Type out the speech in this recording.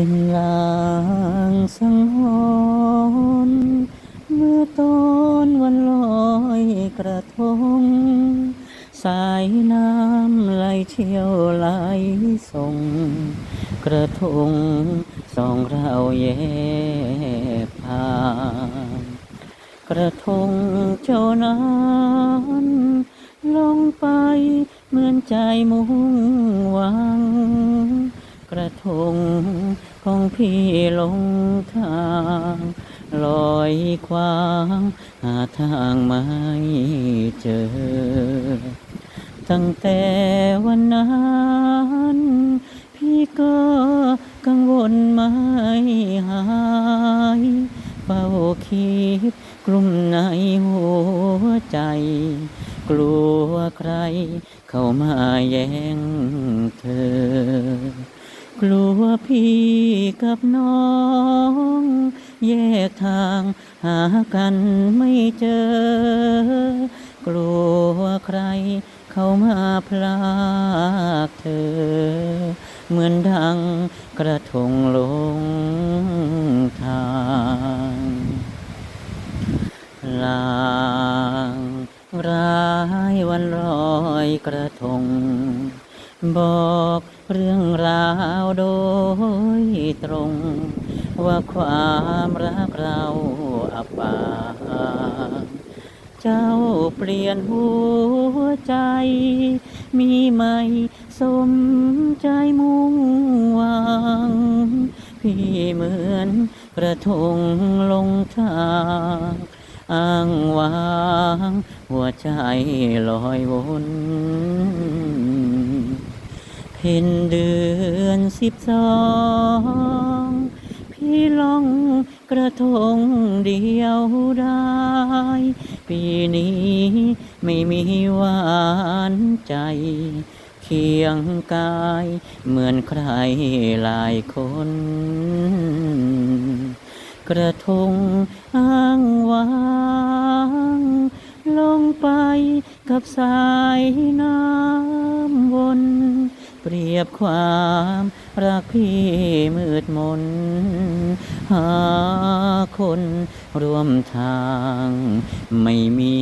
เป็นลางสังหรณ์เมื่อตอนวันลอยกระทง สายน้ำไหลเชี่ยวไหลส่ง กระทงสองเราแยกผ่านกระทงเจ้านั้นลงไปเหมือนใจมุ่งหวัง กระทงของพี่ลงทางลอยควางหาทางไม่เจอ ตั้งแต่วันนั้น พี่ก็กังวลไม่หายเฝ้าคิดกลุ่มในหัวใจ กลัวใครเข้ามาแย่งเธอ กลัวพี่กับน้อง แยกทางหากันไม่เจอ กลัวใครเข้ามาพลากเธอ เหมือนดังกระทงลงทางลางร้ายวันลอยกระทง บอกเรื่องราวโดยตรง ว่าความรักเราอับปางเจ้าเปลี่ยนหัวใจ มีไหมสมใจมุ่งหวัง พี่เหมือนกระทงลงทางอ้างว้าง หัวใจลอยวน เพ็ญเดือนสิบสอง พี่ลองกระทงเดียวได้ ปีนี้ไม่มีหวานใจ เคียงกายเหมือนใครหลายคน กระทงอ้างว้างลงไปกับสายน้ำวน เปรียบความรักพี่มืดมน หาคนร่วมทางไม่มี